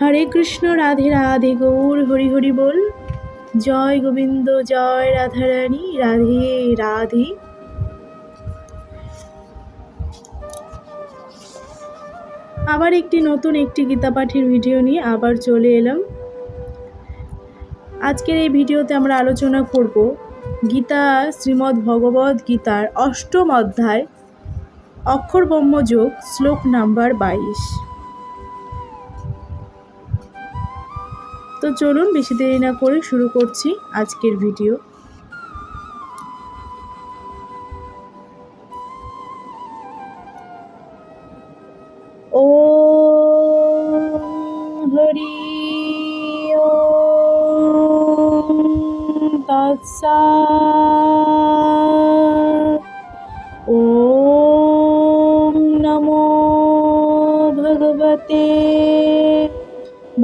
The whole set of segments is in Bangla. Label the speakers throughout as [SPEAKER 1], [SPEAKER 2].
[SPEAKER 1] হরে কৃষ্ণ, রাধে রাধে, গৌর, হরি হরি বল। জয় গোবিন্দ, জয় রাধারানী, রাধে রাধে। আবার একটি নতুন একটি গীতা পাঠের ভিডিও নিয়ে আবার চলে এলাম। আজকের এই ভিডিওতে আমরা আলোচনা করব গীতা শ্রীমদ্ ভগবদ গীতার অষ্টম অধ্যায় অক্ষর ব্রহ্মযোগ শ্লোক নাম্বার বাইশ। তো চলুন বেশি দেরি না করে শুরু করছি আজকের ভিডিও। ও হরি ও ও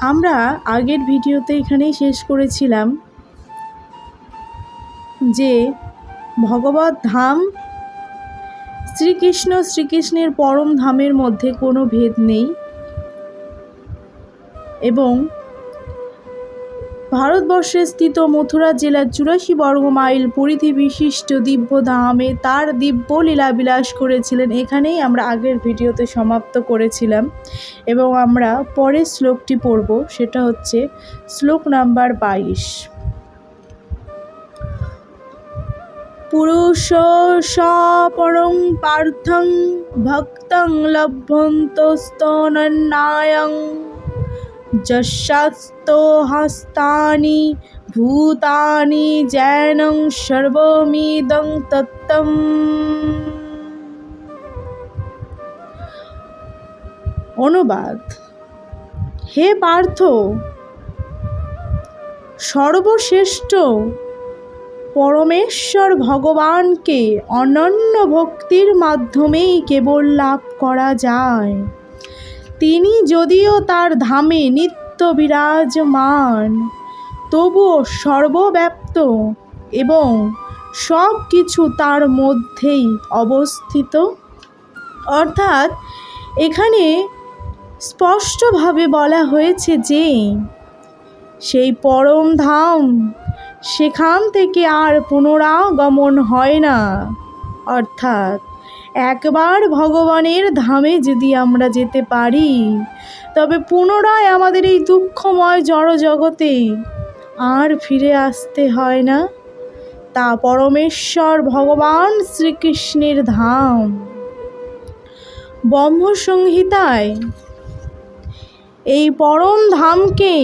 [SPEAKER 1] আমরা আগের ভিডিওতে এখানেই শেষ করেছিলাম যে ভগবত ধাম শ্রীকৃষ্ণ শ্রীকৃষ্ণের পরম ধামের মধ্যে কোনো ভেদ নেই এবং ভারতবর্ষে স্থিত মথুরা জেলার চুরাশি বর্গ মাইল পরিধি বিশিষ্ট দিব্য ধামে তার দিব্য লীলা বিলাস করেছিলেন। এখানেই আমরা আগের ভিডিওতে সমাপ্ত করেছিলাম। এবং আমরা পরের শ্লোকটি পড়ব, সেটা হচ্ছে শ্লোক নাম্বার বাইশ। পুরুষ সপরং পার্থং ভক্তং লভ্যন্তস্তনন্নায়ং যশাস্তো হস্তানি ভূতানি জৈনং সর্বমিদং তত্তম অনুবাদ হে পার্থ, সর্বশ্রেষ্ঠ পরমেশ্বর ভগবানকে অনন্য ভক্তির মাধ্যমেই কেবল লাভ করা যায়। তিনি যদিও তার ধামে নিত্য বিরাজমান, তবুও সর্বব্যাপ্ত এবং সব কিছু তার মধ্যেই অবস্থিত। অর্থাৎ এখানে স্পষ্টভাবে বলা হয়েছে যে, সেই পরম ধাম সেখান থেকে আর পুনরাগমন হয় না। অর্থাৎ একবার ভগবানের ধামে যদি আমরা যেতে পারি, তবে পুনরায় আমাদের এই দুঃখময় জড় জগতে আর ফিরে আসতে হয় না। তা পরমেশ্বর ভগবান শ্রীকৃষ্ণের ধাম। ব্রহ্মসংহিতায় এই পরম ধামকে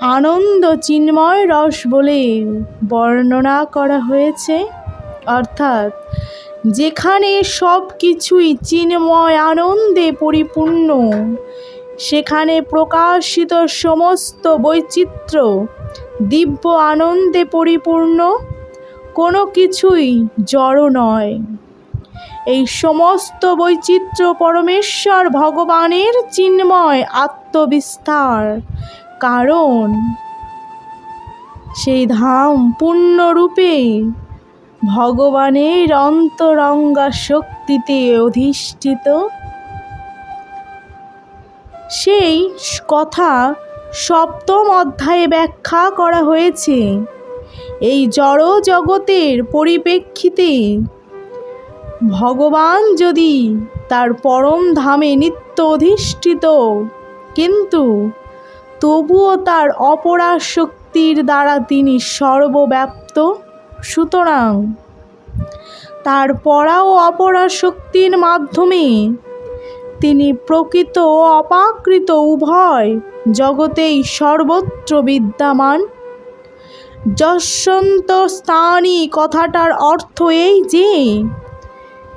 [SPEAKER 1] আনন্দ চিন্ময় রস বলে বর্ণনা করা হয়েছে। অর্থাৎ যেখানে সব কিছুই চিন্ময় আনন্দে পরিপূর্ণ, সেখানে প্রকাশিত সমস্ত বৈচিত্র্য দিব্য আনন্দে পরিপূর্ণ, কোনো কিছুই জড় নয়। এই সমস্ত বৈচিত্র্য পরমেশ্বর ভগবানের চিন্ময় আত্মবিস্তার, কারণ সেই ধাম পূর্ণরূপে ভগবানের অন্তরঙ্গা শক্তিতে অধিষ্ঠিত। সেই কথা সপ্তম অধ্যায়ে ব্যাখ্যা করা হয়েছে। এই জড় জগতের পরিপ্রেক্ষিতে ভগবান যদি তার পরম ধামে নিত্য অধিষ্ঠিত, কিন্তু তবুও তার অপরা শক্তির দ্বারা তিনি সর্বব্যাপ্ত সুতরাং তার পরা ও অপরা শক্তির মাধ্যমে তিনি প্রকৃত ও অপাকৃত উভয় জগতেই সর্বত্র বিদ্যমান। যশন্ত স্থানী কথাটার অর্থ এই যে,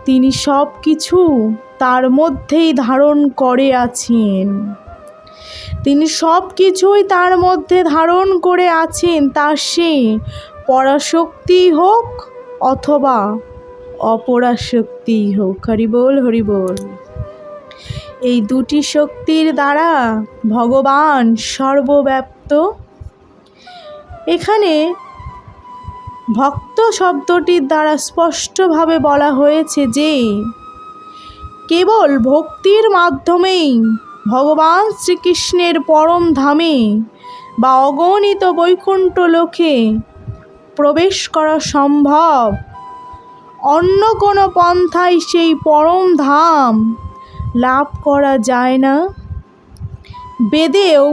[SPEAKER 1] তিনি সব কিছু তার মধ্যেই ধারণ করে আছেন। তিনি সব কিছুই তার মধ্যে ধারণ করে আছেন, তা সে পরাশক্তি হোক অথবা অপরাশক্তি হোক। হরিবোল হরিবোল এই দুটি শক্তির দ্বারা ভগবান সর্বব্যাপ্ত। এখানে ভক্ত শব্দটির দ্বারা স্পষ্টভাবে বলা হয়েছে যে, কেবল ভক্তির মাধ্যমেই ভগবান শ্রীকৃষ্ণের পরম ধামে বা অগণিত বৈকুণ্ঠ লোকে প্রবেশ করা সম্ভব। অন্য কোনো পন্থায় সেই পরম ধাম লাভ করা যায় না। বেদেও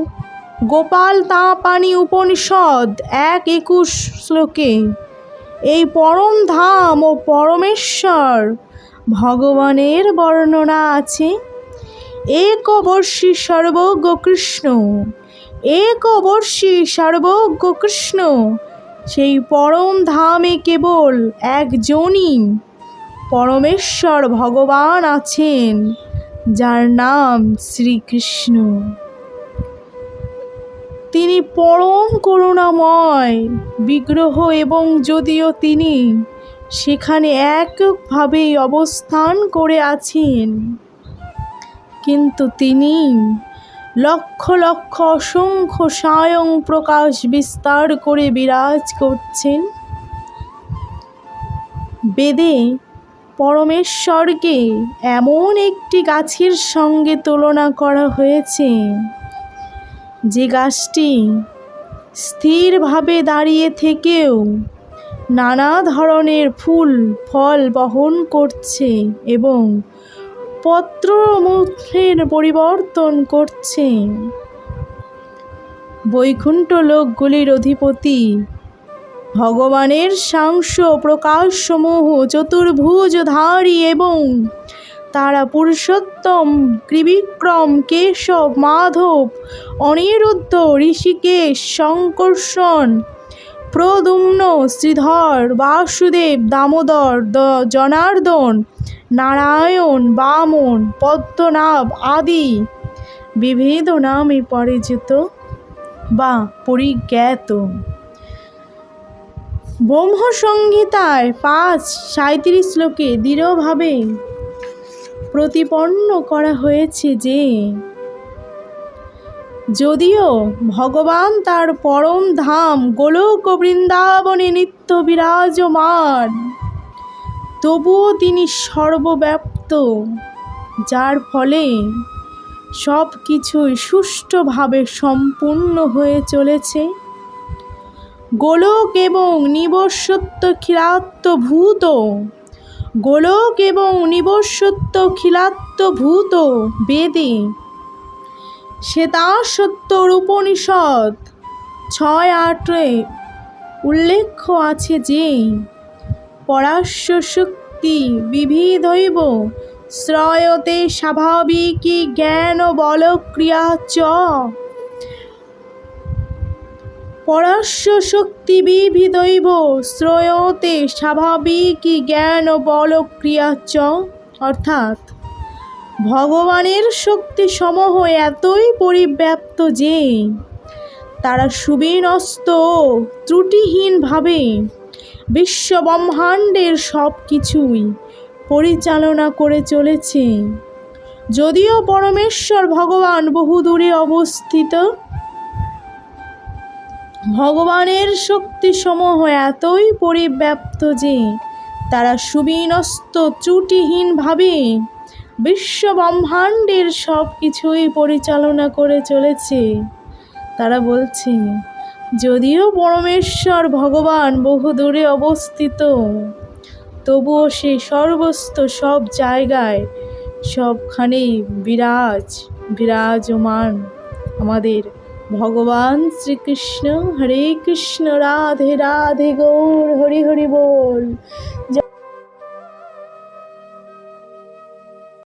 [SPEAKER 1] গোপাল তাঁপানি উপনিষদ এক একুশ শ্লোকে, এই পরম ধাম ও পরমেশ্বর ভগবানের বর্ণনা আছে। একবর্ষী সর্বজ্ঞ কৃষ্ণ একবর্ষী সর্বজ্ঞ কৃষ্ণ সেই পরম ধামে কেবল একজনই পরমেশ্বর ভগবান আছেন, যার নাম শ্রীকৃষ্ণ। তিনি পরম করুণাময়, বিগ্রহ এবং যদিও তিনি সেখানে একভাবেই অবস্থান করে আছেন, কিন্তু তিনি লক্ষ লক্ষ অসংখ্য স্বয়ং প্রকাশ বিস্তার করে বিরাজ করছেন। বেদে পরমেশ্বরকে এমন একটি গাছের সঙ্গে তুলনা করা হয়েছে, যে গাছটি স্থিরভাবে দাঁড়িয়ে থেকেও নানা ধরনের ফুল, ফল বহন করছে এবং পত্রমুখের পরিবর্তন করছে। বৈকুণ্ঠ লোকগুলির অধিপতি, ভগবানের সাংস প্রকাশসমূহ চতুর্ভুজধারী এবং তারা পুরুষোত্তম, ত্রিবিক্রম, কেশব, মাধব, অনিরুদ্ধ, ঋষিকেশ শঙ্কর্ষণ প্রদুম্ন শ্রীধর, বাসুদেব, দামোদর জনার্দন নারায়ণ, বামন, পদ্মনাভ আদি। বিভেদ নামে পরিচিত বা পরিজ্ঞাত। ব্রহ্মসংহিতায় পাঁচ সাঁত্রিশ শ্লোকে দৃঢ়ভাবে প্রতিপন্ন করা হয়েছে যে, যদিও ভগবান তার পরম ধাম গোলক বৃন্দাবনে নিত্য বিরাজমান তবুও তিনি সর্বব্যাপ্ত, যার ফলে সব কিছুই সুষ্ঠুভাবে সম্পূর্ণ হয়ে চলেছে। গোলক এবং নিবসত্ব খিলাত্মভূত গোলক এবং নিবসত্ব খিলাত্মভূত বেদে। শ্বেতাসত্যর উপনিষদ ছয় আটে উল্লেখ আছে যে পরাস্য শক্তি বিবিধৈব। শ্রয়তে স্বাভাবিকী জ্ঞান ও বলক্রিয়া চ। পরাস্য শক্তি বিবিধৈব। শ্রয়তে স্বাভাবিকী জ্ঞান বলক্রিয়া চ। অর্থাৎ, ভগবানের শক্তি সমূহ এতই পরিব্যাপ্ত যে, তারা সুবিনস্ত ত্রুটিহীনভাবে বিশ্ব ব্রহ্মাণ্ডের সব কিছুই পরিচালনা করে চলেছে। যদিও পরমেশ্বর ভগবান বহু দূরে অবস্থিত, ভগবানের শক্তিসমূহ এতই পরিব্যাপ্ত যে তারা সুবিনস্ত ত্রুটিহীনভাবে বিশ্ব ব্রহ্মাণ্ডের সব কিছুই পরিচালনা করে চলেছে। তারা বলছে যদিও পরমেশ্বর ভগবান বহু দূরে অবস্থিত, তবুও সে সর্বস্ত সব জায়গায় সবখানে বিরাজ, বিরাজমান। আমাদের ভগবান শ্রীকৃষ্ণ হরে কৃষ্ণ, রাধে রাধে, গৌর, হরি হরি বল।